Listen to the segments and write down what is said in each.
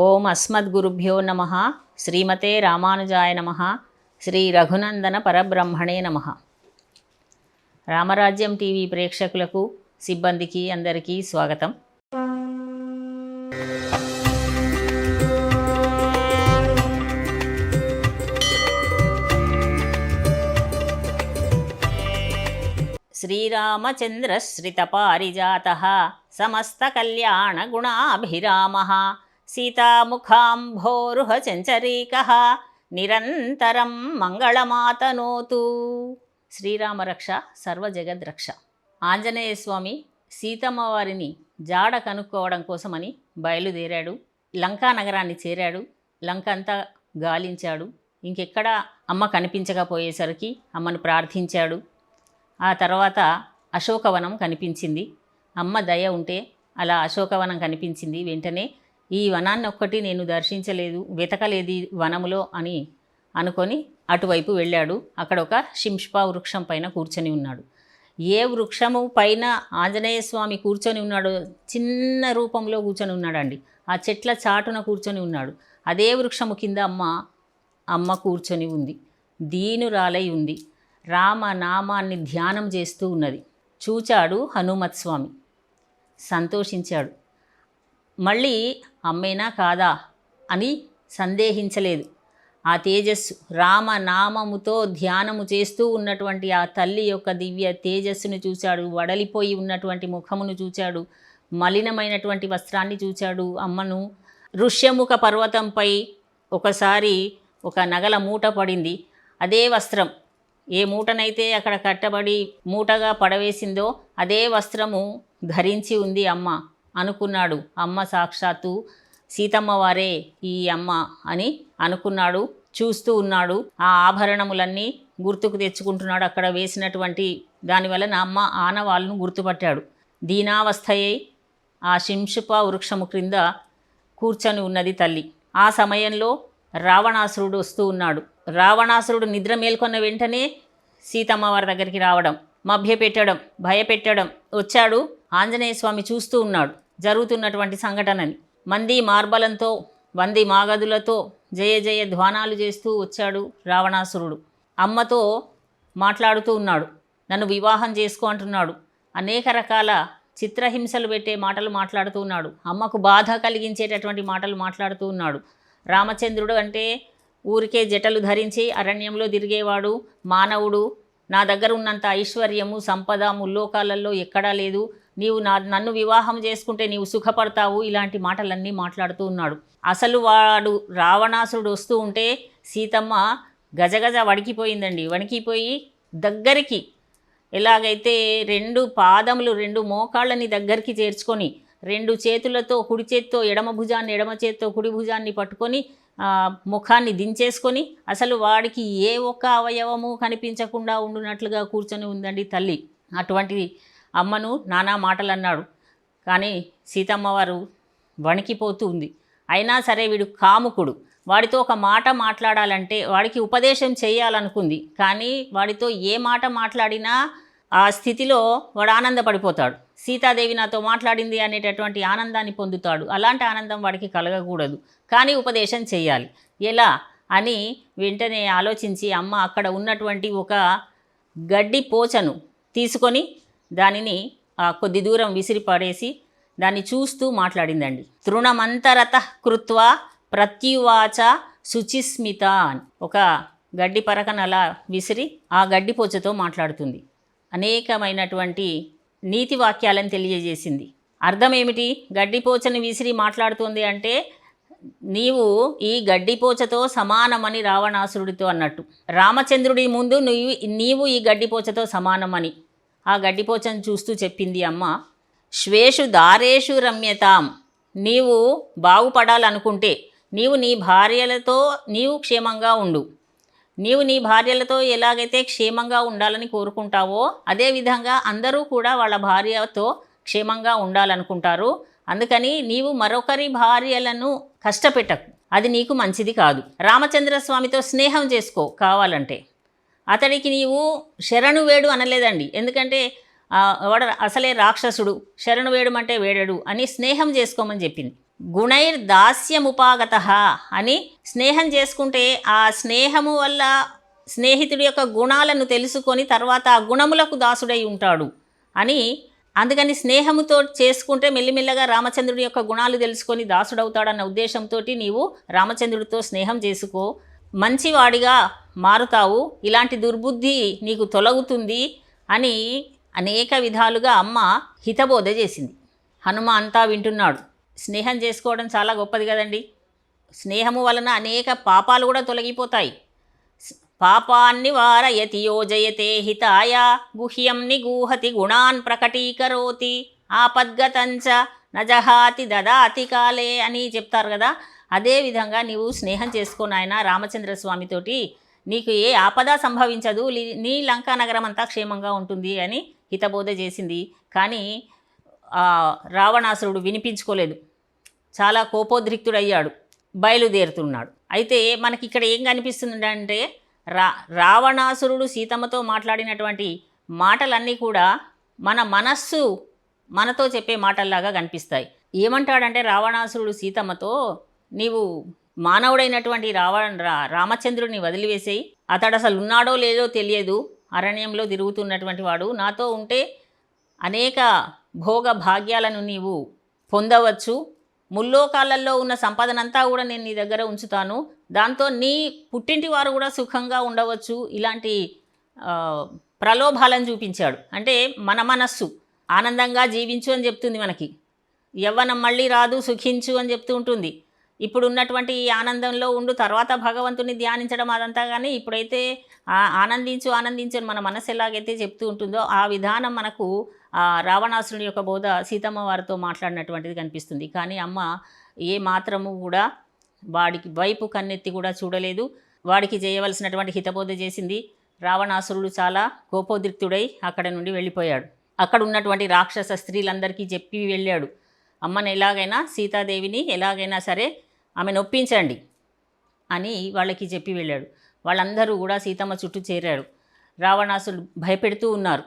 ఓం అస్మద్గురుభ్యో నమ. శ్రీమతే రామానుజాయ నమ. శ్రీ రఘునందన పరబ్రహ్మణే నమ. రామరాజ్యం టీవీ ప్రేక్షకులకు సిబ్బందికి అందరికీ స్వాగతం. శ్రీరామచంద్రశ్రితపారిజాత సమస్తకల్యాణగుణాభిరామ సీతాముఖాంభోరుహచంచరీక నిరంతరం మంగళమాతనోతు. శ్రీరామరక్ష సర్వజగద్రక్ష. ఆంజనేయ స్వామి సీతమ్మ వారిని జాడ కనుక్కోవడం కోసమని బయలుదేరాడు. లంకా నగరాన్ని చేరాడు. లంక అంతా గాలించాడు. ఇంకెక్కడ అమ్మ కనిపించకపోయేసరికి అమ్మను ప్రార్థించాడు. ఆ తర్వాత అశోకవనం కనిపించింది. అమ్మ దయ ఉంటే అలా అశోకవనం కనిపించింది. వెంటనే ఈ వనాన్ని ఒక్కటి నేను దర్శించలేదు వెతకలేదు వనములో అని అనుకొని అటువైపు వెళ్ళాడు. అక్కడ ఒక శింష్ప వృక్షం పైన కూర్చొని ఉన్నాడు. ఏ వృక్షము పైన ఆంజనేయ స్వామి కూర్చొని ఉన్నాడో చిన్న రూపంలో కూర్చొని ఉన్నాడండి. ఆ చెట్ల చాటున కూర్చొని ఉన్నాడు. అదే వృక్షము కింద అమ్మ అమ్మ కూర్చొని ఉంది. దీనురాలై ఉంది. రామ నామాన్ని ధ్యానం చేస్తూ ఉన్నది. చూచాడు హనుమత్ స్వామి సంతోషించాడు. మళ్ళీ అమ్మేనా కాదా? అని సందేహించలేదు. ఆ తేజస్సు రామ నామముతో ధ్యానము చేస్తూ ఉన్నటువంటి ఆ తల్లి యొక్క దివ్య తేజస్సును చూశాడు. వడలిపోయి ఉన్నటువంటి ముఖమును చూచాడు. మలినమైనటువంటి వస్త్రాన్ని చూచాడు. అమ్మను ఋష్యముఖ పర్వతంపై ఒకసారి ఒక నగల మూట పడింది. అదే వస్త్రం. ఏ మూటనైతే అక్కడ కట్టబడి మూటగా పడవేసిందో అదే వస్త్రము ధరించి ఉంది అమ్మ. అనుకున్నాడు. అమ్మ సాక్షాత్తు సీతమ్మవారే ఈ అమ్మ అని అనుకున్నాడు. చూస్తూ ఉన్నాడు. ఆ ఆభరణములన్నీ గుర్తుకు తెచ్చుకుంటున్నాడు. అక్కడ వేసినటువంటి దానివల్ల నా అమ్మ ఆనవాళ్ళను గుర్తుపట్టాడు. దీనావస్థయై ఆ శింషుప వృక్షము క్రింద కూర్చొని ఉన్నది తల్లి. ఆ సమయంలో రావణాసురుడు వస్తూ ఉన్నాడు. రావణాసురుడు నిద్ర మేల్కొన్న వెంటనే సీతమ్మ వారి దగ్గరికి రావడం మభ్యపెట్టడం భయపెట్టడం వచ్చాడు. ఆంజనేయ స్వామి చూస్తూ ఉన్నాడు. జరుగుతున్నటువంటి సంఘటనని. మంది మార్బలంతో వంది మాగదులతో జయ జయ ధ్వానాలు చేస్తూ వచ్చాడు రావణాసురుడు. అమ్మతో మాట్లాడుతూ ఉన్నాడు. నన్ను వివాహం చేసుకో అంటున్నాడు. అనేక రకాల చిత్రహింసలు పెట్టే మాటలు మాట్లాడుతూ ఉన్నాడు. అమ్మకు బాధ కలిగించేటటువంటి మాటలు మాట్లాడుతూ ఉన్నాడు. రామచంద్రుడు అంటే ఊరికే జటలు ధరించి అరణ్యంలో తిరిగేవాడు మానవుడు. నా దగ్గర ఉన్నంత ఐశ్వర్యము సంపద ముల్లోకాలలో ఎక్కడా లేదు. నీవు నా నన్ను వివాహం చేసుకుంటే నీవు సుఖపడతావు ఇలాంటి మాటలన్నీ మాట్లాడుతూ ఉన్నాడు. అసలు వాడు రావణాసురుడు వస్తూ ఉంటే సీతమ్మ గజగజ వణికిపోయిందండి. వణికిపోయి దగ్గరికి ఎలాగైతే రెండు పాదములు రెండు మోకాళ్ళని దగ్గరికి చేర్చుకొని రెండు చేతులతో కుడి చేత్తో ఎడమ భుజాన్ని ఎడమ చేత్తో కుడి భుజాన్ని పట్టుకొని ముఖాన్ని దించేసుకొని అసలు వాడికి ఏ ఒక్క అవయవము కనిపించకుండా ఉండునట్లుగా కూర్చొని ఉందండి తల్లి. అటువంటిది అమ్మను నానా మాటలు అన్నాడు కానీ సీతమ్మవారు వణికిపోతూ ఉంది. అయినా సరే వీడు కాముకుడు. వాడితో ఒక మాట మాట్లాడాలంటే వాడికి ఉపదేశం చేయాలనుకుంది. కానీ వాడితో ఏ మాట మాట్లాడినా ఆ స్థితిలో వాడు ఆనందపడిపోతాడు. సీతాదేవి నాతో మాట్లాడింది అనేటటువంటి ఆనందాన్ని పొందుతాడు. అలాంటి ఆనందం వాడికి కలగకూడదు. కానీ ఉపదేశం చేయాలి. ఎలా? అని వెంటనే ఆలోచించి అమ్మ అక్కడ ఉన్నటువంటి ఒక గడ్డి పోచను తీసుకొని దానిని ఆ కొద్ది దూరం విసిరి పడేసి దాన్ని చూస్తూ మాట్లాడిందండి. తృణమంతరత కృత్వ ప్రత్యువాచ శుచిస్మిత అని ఒక గడ్డి పరకను అలా విసిరి ఆ గడ్డి పొచ్చతో మాట్లాడుతుంది. అనేకమైనటువంటి నీతి వాక్యాలను తెలియజేసింది. అర్థం ఏమిటి గడ్డిపోచని విసిరి మాట్లాడుతుంది అంటే నీవు ఈ గడ్డిపోచతో సమానమని రావణాసురుడితో అన్నట్టు. రామచంద్రుడి ముందు నీవు నీవు ఈ గడ్డిపోచతో సమానమని. ఆ గడ్డిపోచను చూస్తూ చెప్పింది అమ్మ. శ్వేషు దారేషు రమ్యతాం. నీవు బాగుపడాలనుకుంటే నీవు నీ భార్యలతో నీవు క్షేమంగా ఉండు. నీవు నీ భార్యలతో ఎలాగైతే క్షేమంగా ఉండాలని కోరుకుంటావో అదేవిధంగా అందరూ కూడా వాళ్ళ భార్యతో క్షేమంగా ఉండాలనుకుంటారు. అందుకని నీవు మరొకరి భార్యలను కష్టపెట్టకు. అది నీకు మంచిది కాదు. రామచంద్ర స్వామితో స్నేహం చేసుకో కావాలంటే. అతడికి నీవు శరణు వేడు అనలేదండి. ఎందుకంటే వాడు అసలే రాక్షసుడు శరణు వేడుమంటే వేడడు అని స్నేహం చేసుకోమని చెప్పింది. గుణైర్ దాస్యముపాగత అని స్నేహం చేసుకుంటే ఆ స్నేహము వల్ల స్నేహితుడి యొక్క గుణాలను తెలుసుకొని తర్వాత ఆ గుణములకు దాసుడై ఉంటాడు అని అందుకని స్నేహముతో చేసుకుంటే మెల్లిమెల్లగా రామచంద్రుడి యొక్క గుణాలు తెలుసుకొని దాసుడవుతాడన్న ఉద్దేశంతో నీవు రామచంద్రుడితో స్నేహం చేసుకో మంచివాడిగా మారుతావు ఇలాంటి దుర్బుద్ధి నీకు తొలగుతుంది అని అనేక విధాలుగా అమ్మ హితబోధ చేసింది. హనుమ అంతా వింటున్నాడు. స్నేహం చేసుకోవడం చాలా గొప్పది కదండి. స్నేహము వలన అనేక పాపాలు కూడా తొలగిపోతాయి. పాపాన్ని వారయతి యోజయతే హితాయ గుహ్యం నిగూహతి గుణాన్ ప్రకటీకరోతి ఆపద్గతంచ నజహాతి దదాతి కాలే అని చెప్తారు కదా. అదేవిధంగా నీవు స్నేహం చేసుకో నాయన రామచంద్ర స్వామితోటి నీకు ఏ ఆపద సంభవించదు. నీ లంకా నగరం అంతా క్షేమంగా ఉంటుంది అని హితబోధ చేసింది. కానీ రావణాసురుడు వినిపించుకోలేదు. చాలా కోపోద్రిక్తుడయ్యాడు. బయలుదేరుతున్నాడు. అయితే మనకి ఇక్కడ ఏం కనిపిస్తుంది అంటే రా రావణాసురుడు సీతమ్మతో మాట్లాడినటువంటి మాటలన్నీ కూడా మన మనస్సు మనతో చెప్పే మాటల్లాగా కనిపిస్తాయి. ఏమంటాడంటే రావణాసురుడు సీతమ్మతో నీవు మానవుడైనటువంటి రావ రా- రామచంద్రుడిని వదిలివేసేయి. అతడు అసలు ఉన్నాడో లేదో తెలియదు. అరణ్యంలో తిరుగుతున్నటువంటి వాడు నాతో ఉంటే అనేక భోగ భాగ్యాలను నీవు పొందవచ్చు. ముల్లోకాలలో ఉన్న సంపదనంతా కూడా నేను నీ దగ్గర ఉంచుతాను. దాంతో నీ పుట్టింటి వారు కూడా సుఖంగా ఉండవచ్చు. ఇలాంటి ప్రలోభాలను చూపించాడు. అంటే మన మనస్సు ఆనందంగా జీవించు అని చెప్తుంది మనకి. యవ్వనం మళ్ళీ రాదు సుఖించు అని చెప్తూ ఉంటుంది. ఇప్పుడు ఉన్నటువంటి ఆనందంలో ఉండు తర్వాత భగవంతుని ధ్యానించడం అదంతా కానీ ఇప్పుడైతే ఆనందించు ఆనందించు మన మనసు ఎలాగైతే చెప్తూ ఉంటుందో ఆ విధానం మనకు ఆ రావణాసురుడి యొక్క బోధ సీతమ్మ వారితో మాట్లాడినటువంటిది కనిపిస్తుంది. కానీ అమ్మ ఏ మాత్రము కూడా వాడికి వైపు కన్నెత్తి కూడా చూడలేదు. వాడికి చేయవలసినటువంటి హితబోధ చేసింది. రావణాసురుడు చాలా కోపోద్రిక్తుడై అక్కడ నుండి వెళ్ళిపోయాడు. అక్కడ ఉన్నటువంటి రాక్షస స్త్రీలందరికీ చెప్పి వెళ్ళాడు. అమ్మని ఎలాగైనా సీతాదేవిని ఎలాగైనా సరే ఆమె నొప్పించండి అని వాళ్ళకి చెప్పి వెళ్ళాడు. వాళ్ళందరూ కూడా సీతమ్మ చుట్టూ చేరారు. రావణాసుడు భయపెడుతూ ఉన్నారు.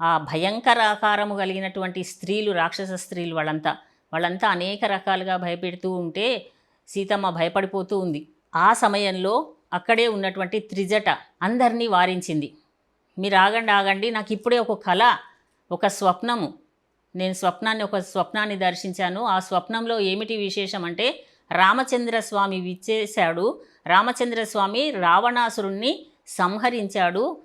ఆ భయంకర ఆకారము కలిగినటువంటి స్త్రీలు రాక్షస స్త్రీలు వాళ్ళంతా. వాళ్ళంతా అనేక రకాలుగా భయపెడుతూ ఉంటే సీతమ్మ భయపడిపోతూ ఉంది. ఆ సమయంలో అక్కడే ఉన్నటువంటి త్రిజట అందరినీ వారించింది. మీరు ఆగండి ఆగండి నాకు ఇప్పుడే ఒక కళ ఒక స్వప్నము. నేను స్వప్నాన్ని ఒక స్వప్నాన్ని దర్శించాను. ఆ స్వప్నంలో ఏమిటి విశేషం అంటే రామచంద్ర స్వామి విచ్చేశాడు. రామచంద్ర స్వామి రావణాసురుణ్ణి సంహరించాడు.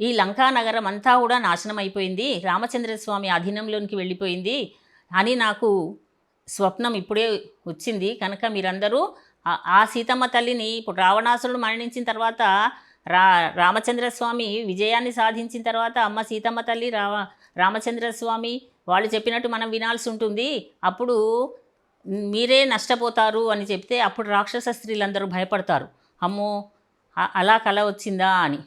ఈ లంకా నగరం అంతా కూడా నాశనం అయిపోయింది రామచంద్ర స్వామి అధీనంలోనికి వెళ్ళిపోయింది. అని నాకు స్వప్నం ఇప్పుడే వచ్చింది. కనుక మీరందరూ ఆ- సీతమ్మ తల్లిని ఇప్పుడు రావణాసురుడు మరణించిన తర్వాత రా రామచంద్ర స్వామి విజయాన్ని సాధించిన తర్వాత అమ్మ సీతమ్మ తల్లి రావ రామచంద్ర స్వామి వాళ్ళు చెప్పినట్టు మనం వినాల్సి ఉంటుంది. అప్పుడు మీరే నష్టపోతారు అని చెప్తే అప్పుడు రాక్షస స్త్రీలందరూ భయపడతారు. అమ్మో అలా కల వచ్చిందా అని.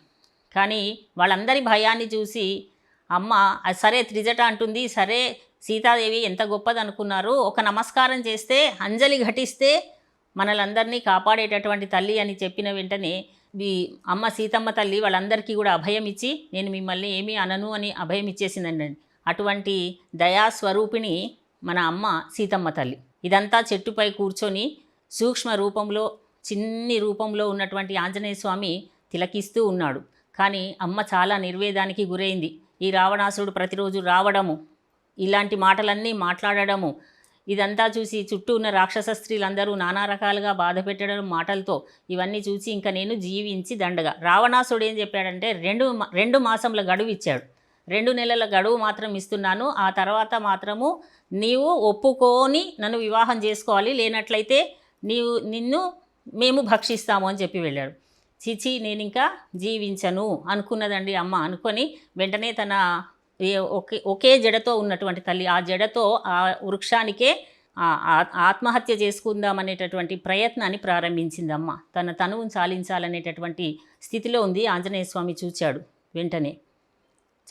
కానీ వాళ్ళందరి భయాన్ని చూసి అమ్మ సరే త్రిజట అంటుంది సరే సీతాదేవి ఎంత గొప్పది అనుకున్నారు ఒక నమస్కారం చేస్తే అంజలి ఘటిస్తే మనలందరినీ కాపాడేటటువంటి తల్లి అని చెప్పిన వెంటనే ఈ అమ్మ సీతమ్మ తల్లి వాళ్ళందరికీ కూడా అభయం ఇచ్చి నేను మిమ్మల్ని ఏమీ అనను అని అభయం ఇచ్చేసిందండి. అటువంటి దయాస్వరూపిణి మన అమ్మ సీతమ్మ తల్లి. ఇదంతా చెట్టుపై కూర్చొని సూక్ష్మ రూపంలో చిన్ని రూపంలో ఉన్నటువంటి ఆంజనేయ స్వామి తిలకిస్తూ ఉన్నాడు. కానీ అమ్మ చాలా నిర్వేదానికి గురైంది. ఈ రావణాసుడు ప్రతిరోజు రావడము ఇలాంటి మాటలన్నీ మాట్లాడడము ఇదంతా చూసి చుట్టూ ఉన్న రాక్షస స్త్రీలందరూ నానా రకాలుగా బాధ పెట్టడం మాటలతో ఇవన్నీ చూసి ఇంకా నేను జీవించి దండగా. రావణాసుడు ఏం చెప్పాడంటే రెండు రెండు మాసంల గడువు ఇచ్చాడు. రెండు నెలల గడువు మాత్రం ఇస్తున్నాను. ఆ తర్వాత మాత్రము నీవు ఒప్పుకొని నన్ను వివాహం చేసుకోవాలి. లేనట్లయితే నీవు నిన్ను మేము భక్షిస్తాము అని చెప్పి వెళ్ళాడు. చిచి నేను ఇంకా జీవించను అనుకున్నదండి అమ్మ అనుకొని వెంటనే తన ఒకే ఒకే జడతో ఉన్నటువంటి తల్లి ఆ జడతో ఆ వృక్షానికే ఆత్మహత్య చేసుకుందాం అనేటటువంటి ప్రయత్నాన్ని ప్రారంభించింది అమ్మ. తన తనువును చాలించాలనేటటువంటి స్థితిలో ఉంది ఆంజనేయ స్వామి చూచాడు వెంటనే.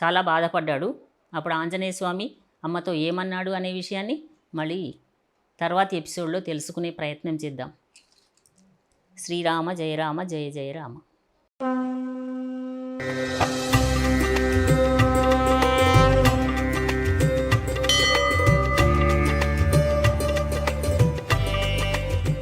చాలా బాధపడ్డాడు. అప్పుడు ఆంజనేయ స్వామి అమ్మతో ఏమన్నాడు అనే విషయాన్ని మళ్ళీ తర్వాతి ఎపిసోడ్లో తెలుసుకునే ప్రయత్నం చేద్దాం. శ్రీరామ జయరామ జయ జయరామ